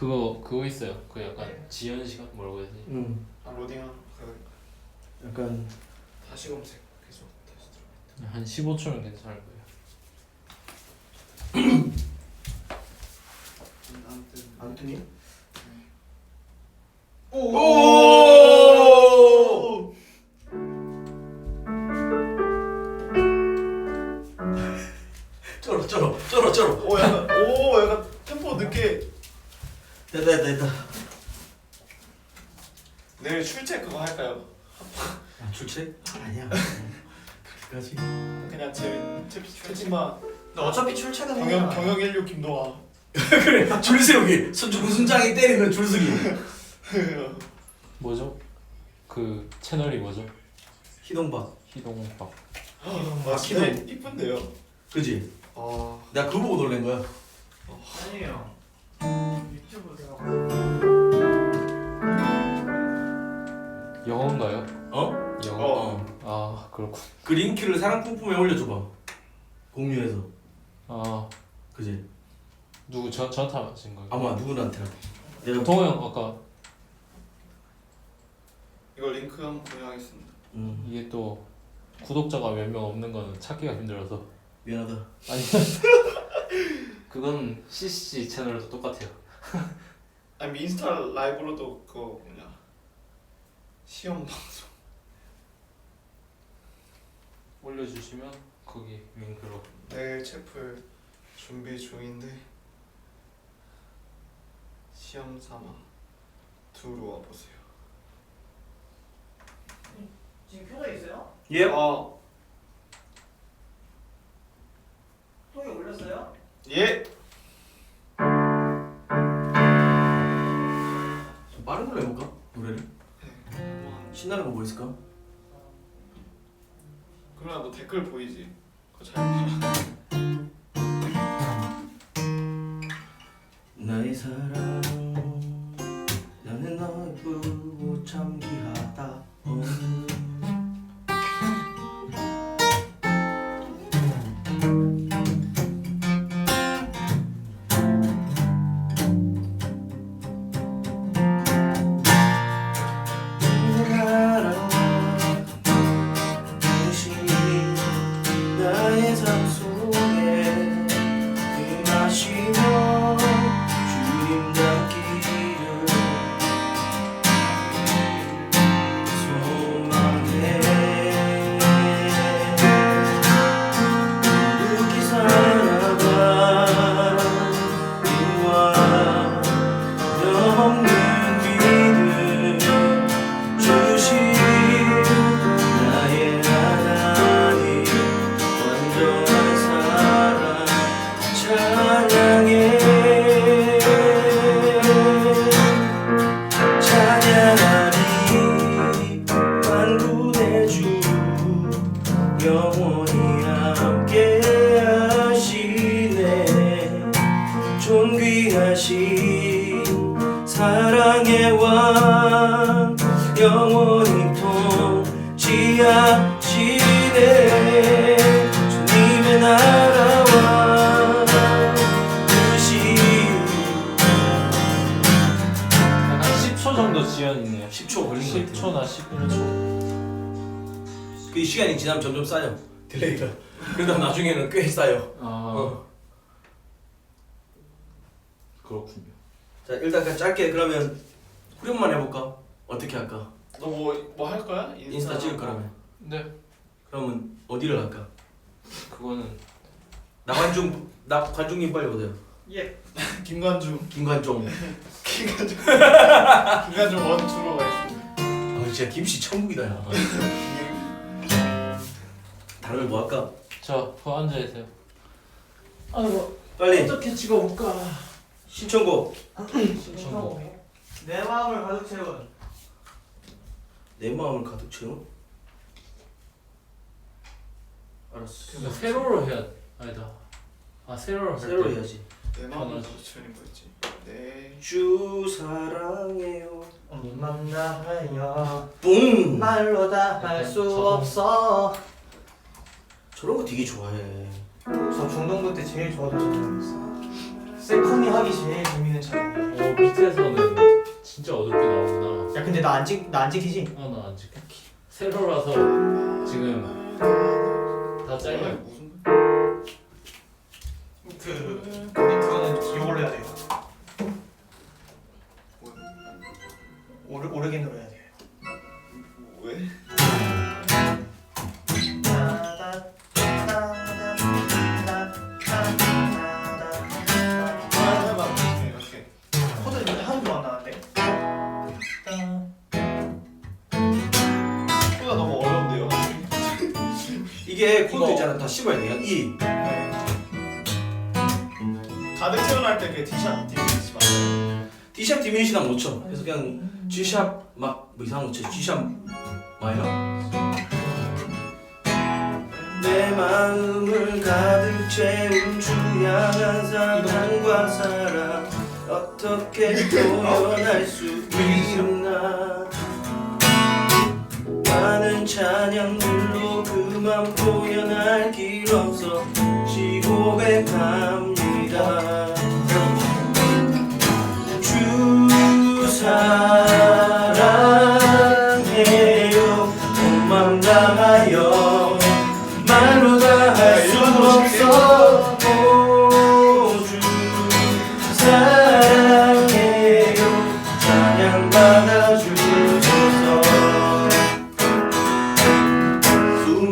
그거 그거 있어요. 그 약간 지연 시간 뭐라고 해야 되지? 응. 아 로딩한 그 약간 다시 검색 계속 다시 들어. 한 15초면 괜찮을 거예요. 아무튼 안토니? 오. 오! 됐다. 내일 출첵 그거 할까요? 아, 출첵? 아니야. 그렇게까지. 그냥 제 제- 채팅만 나 어차피 출첵은 경영 경영 16 김도아. 그래 줄 세우기. 손 무슨장이 때리는 줄 서기. 뭐죠? 그 채널이 뭐죠? 희동박. 희동박. 아 진짜 이쁜데요. 그지? 아 내가 그거 보고 놀란 거야. 아니에요. 영어인가요? 어? 영어. 어. 아 그렇군. 그 링크를 사랑 뿜뿜에 올려줘봐. 공유해서. 아 그지? 누구 저 저한테 하신 거예요? 아마 누구한테. 내가 동호 형 아까 이거 링크 한번 공유하겠습니다. 음, 이게 또 구독자가 몇 명 없는 거는 찾기가 힘들어서 미안하다. 아니 그건 CC 채널도 똑같아요. 아니 인스타 라이브로도 그거 뭐냐 시험 방송. 올려주시면 거기 링크로 내일 채플 준비 중인데 시험 삼아 들어와 보세요. 지금 켜져 있어요? 예. 아 통에 올렸어요? 예. 좀 빠른 걸로 해볼까? 노래를? 뭐, 신나는 거 뭐 있을까? 그러나 너 댓글 보이지? 그거 잘 그러다 나중에는 꽤 쌓여 아 어. 그렇군요. 자 일단 그냥 짧게 그러면 후렴만 해볼까? 어떻게 할까? 너 뭐 뭐 할 거야? 인스타 찍을 거라면 네 그러면 어디를 할까? 그거는 나관중 나 관중님 빨리 오세요 예. 김관중 김관종 김관중 김관중 원투로 가겠습니다. 아 진짜 김씨 천국이다 야거뭐 할까? 저 거 앉아 있어요. 아이고 빨리 어떻게 찍어볼까? 신청곡 신청곡. 내 마음을 가득 채운 내 마음을 가득 채운 알았어 그러니까 세로로 해야 아니다. 아 세로로 할 새로 때. 해야지 내 마음을 편하지. 가르치는 거였지. 네. 주 사랑해요 만나요 뿡 말로 다 할 수 없어 저런 거 되게 좋아해 저 중동부 때 제일 좋아하던 노래였어 세컨이 하기 제일 재밌는 촬영이야. 어 밑에서는 진짜 어둡게 나오구나. 야 근데 나 안 찍, 나 안 찍히지? 어 나 안 찍혀. 세로라서 지금 다 짧아. 무슨 그 근데 그거는 이걸로 해야 돼. 오르 오르긴으로 해야 돼. 10월 그냥 2. 가득 채워할 때그 D샵 디미니시 맞아요. D샵 디미니시랑 못 쳐. 그래서 그냥 G샵 막뭐 이상한 거 쳐. G샵 마이너. 내 마음을 가득 채운 주양한 사랑과 사랑 어떻게 표현할 수 있나 나는 찬양물로 그만 표현할 길 없어 시고백합니다. 주사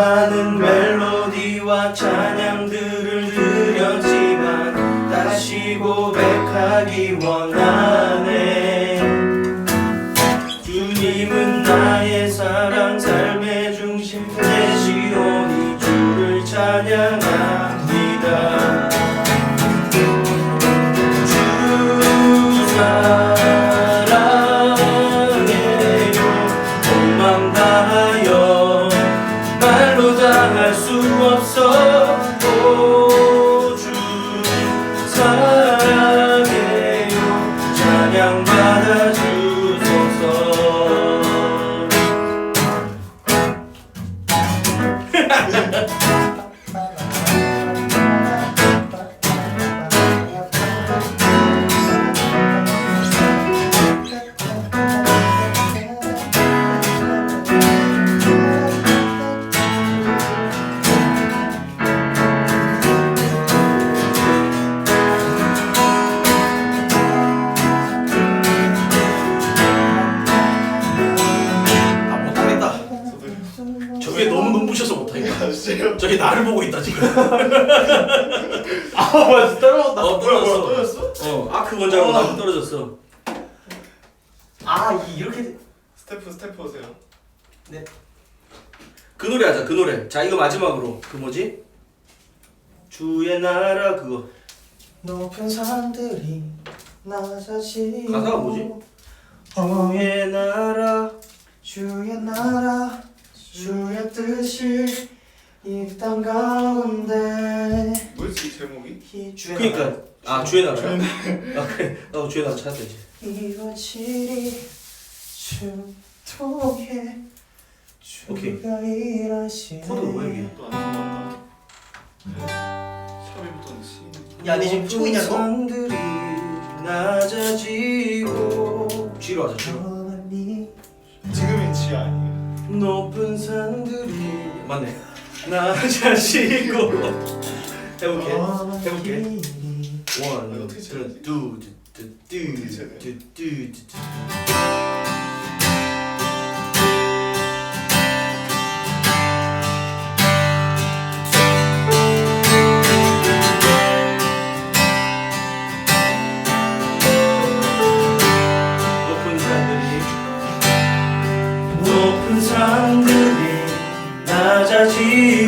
수많은 멜로디와 찬양들을 드렸지만 다시 고백하기 원하네 찬양 아 맞아 떨어졌다. 어 뭐야 뭐야 떨어졌어. 떨어졌어? 어. 아크 원작으로 나도 떨어졌어. 아 이- 이렇게 스태프 스태프 오세요. 그 노래 하자 그 노래. 자 이거 마지막으로. 그 뭐지? 주의 나라 그거. 높은 산들이 낮아지고 가사가 뭐지? 주의 나라 주의 나라 주의 뜻이 이 땅 가운데 뭐였지 이 제목이? 이 주의 그니까 아 주의 나라 아 그래. 나도 주의 나라 찾았다 이제 이루어지리 충통해 오케이. 주가 일하시네. 코드가 뭐야 이게? 또안 들어왔다. 샵이부터는 C. 야, 니 지금 풀고? 있냐, 낮아지고 G로 하자 G로 지금은 G 아니에요. 높은 산들이 맞네 낮아지고 해볼게 해볼게 원, 이거 어떻게 쳐야지? 투, 뚜, 뚜, 어떻게 쳐야 돼? 뚜, 뚜, 뚜, 뚜. 높은 산들이 높은 산들 이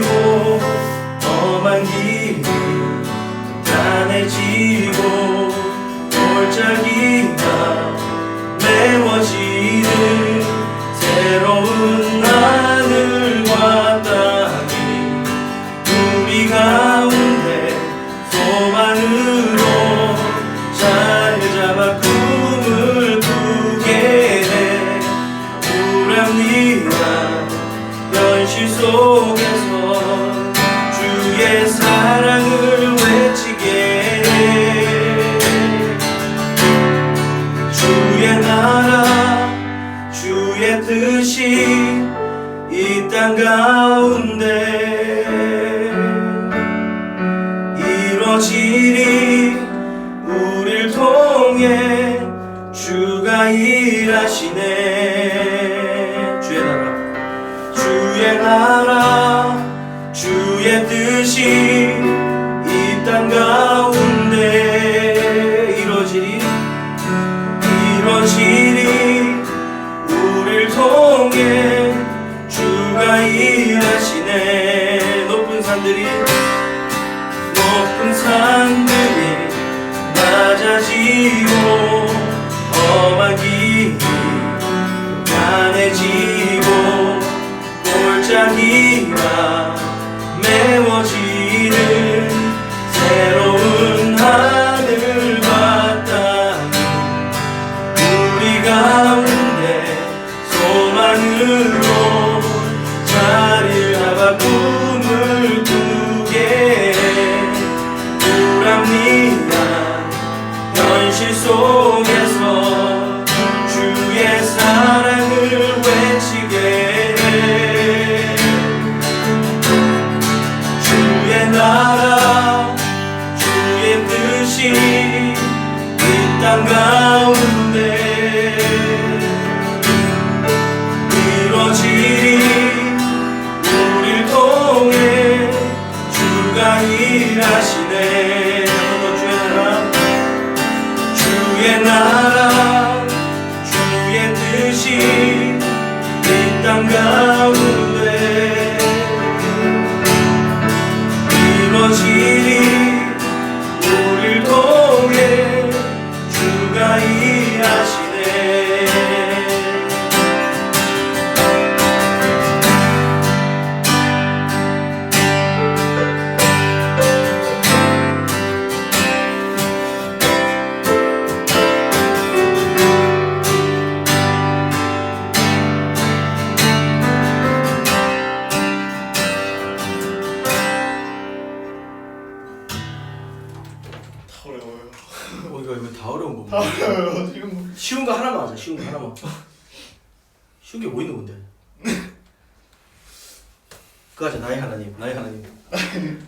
나의 하나님.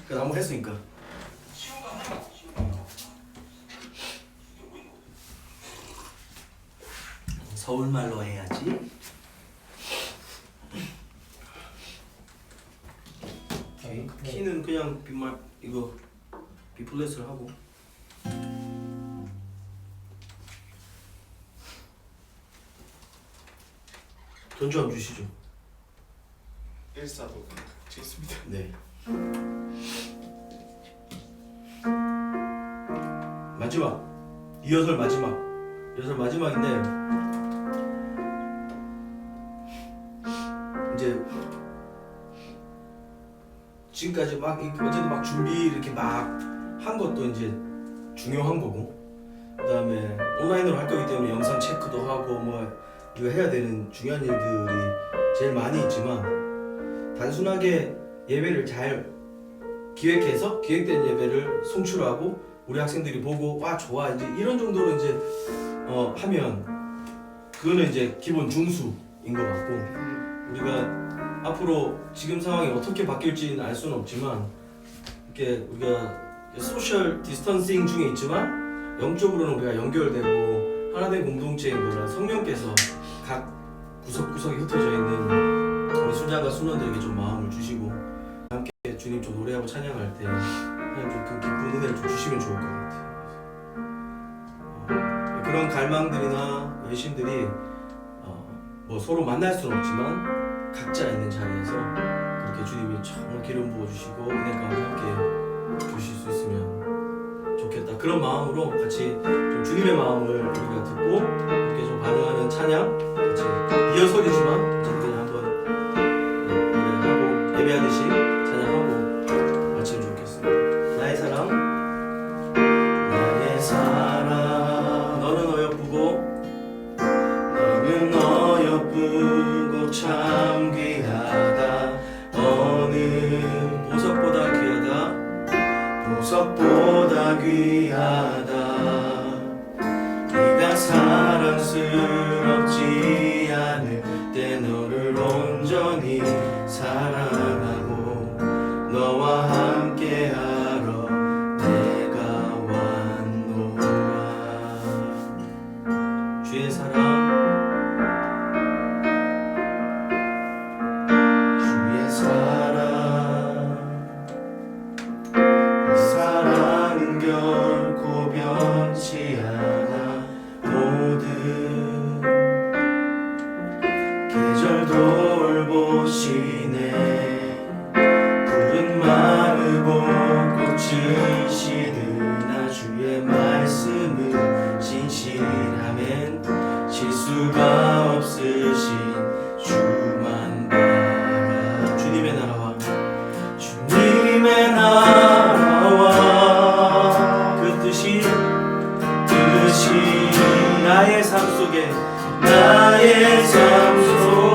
그래서 했으니까. 서울말로 해야지. 뭐. 키는 그냥 빈말 이거 비플랫을 하고. 전주 한번 주시죠. 1, 4, 5 좋습니다. 네. 마지막 리허설 마지막 리허설 마지막인데 이제 지금까지 막 어쨌든 막 준비 이렇게 막 한 것도 이제 중요한 거고 그다음에 온라인으로 할 거기 때문에 영상 체크도 하고 뭐 이거 해야 되는 중요한 일들이 제일 많이 있지만 단순하게 예배를 잘 기획해서 기획된 예배를 송출하고 우리 학생들이 보고 와 좋아 이제 이런 정도로 이제 어 하면 그거는 이제 기본 중수인 것 같고 우리가 앞으로 지금 상황이 어떻게 바뀔지는 알 수는 없지만 이렇게 우리가 소셜 디스턴싱 중에 있지만 영적으로는 우리가 연결되고 하나된 공동체인 거라 성령께서 각 구석구석에 흩어져 있는 우리 순장과 순원들에게 좀 마음을 주시고 함께 주님 좀 노래하고 찬양할 때 그냥 좀그 기쁜 은혜를 좀 주시면 좋을 것 같아요. 어, 그런 갈망들이나 외심들이 어, 뭐 서로 만날 수는 없지만 각자 있는 자리에서 그렇게 주님이 정말 기름 부어 주시고 은혜 가운데 함께 주실 수 있으면 좋겠다. 그런 마음으로 같이 좀 주님의 마음을 우리가 듣고 이렇게 좀 반응하는 찬양 같이 네, 노 나의 삶 속에 나의 삶 속에.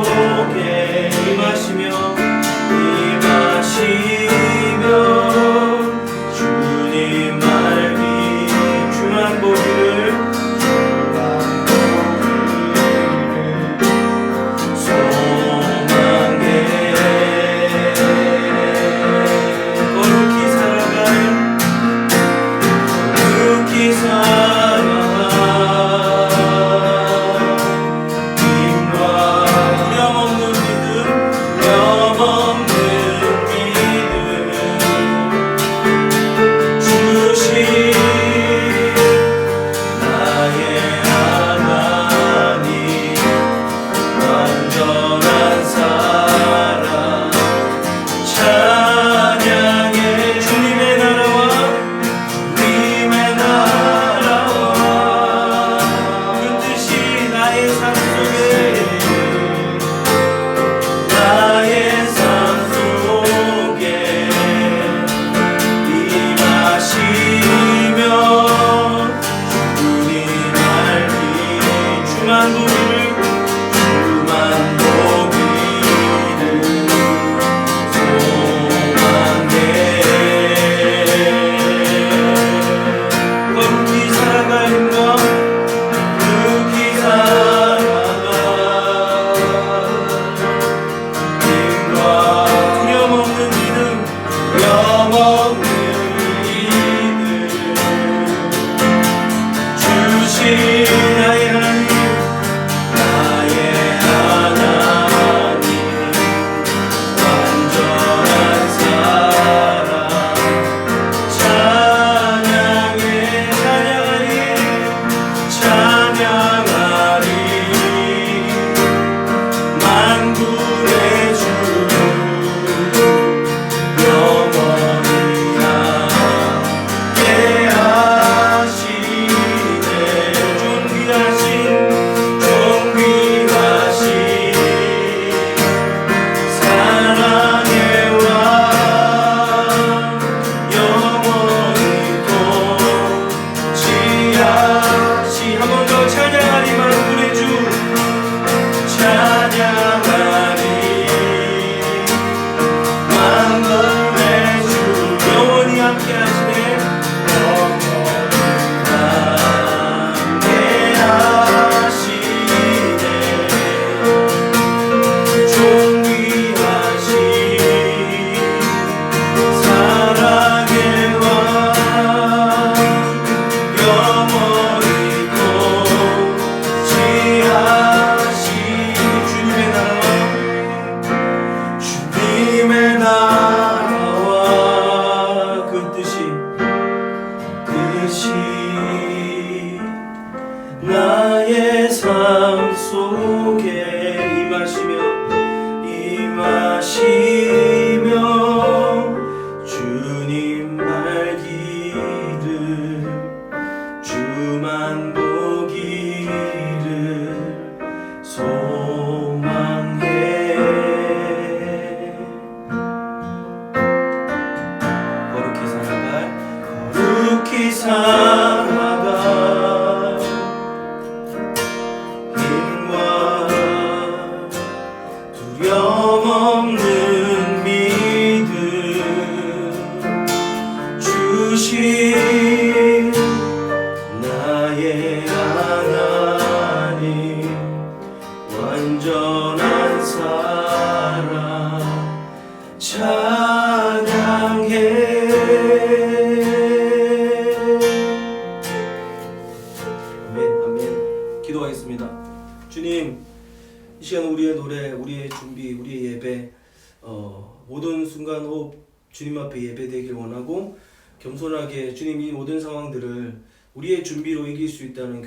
心。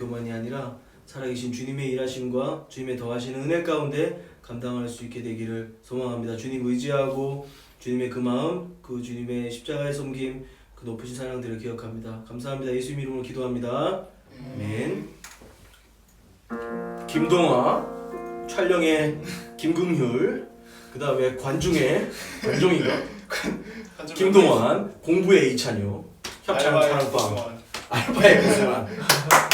교만이 아니라 살아계신 주님의 일하심과 주님의 더하시는 은혜 가운데 감당할 수 있게 되기를 소망합니다. 주님 의지하고 주님의 그 마음, 그 주님의 십자가의 섬김, 그 높으신 사랑들을 기억합니다. 감사합니다. 예수 이름으로 기도합니다. 아멘. 김동화 촬영의 김금률 그 다음에 관중의 관종인가? 김동환 공부의 이찬효 협찬 사랑방 알바의 고생한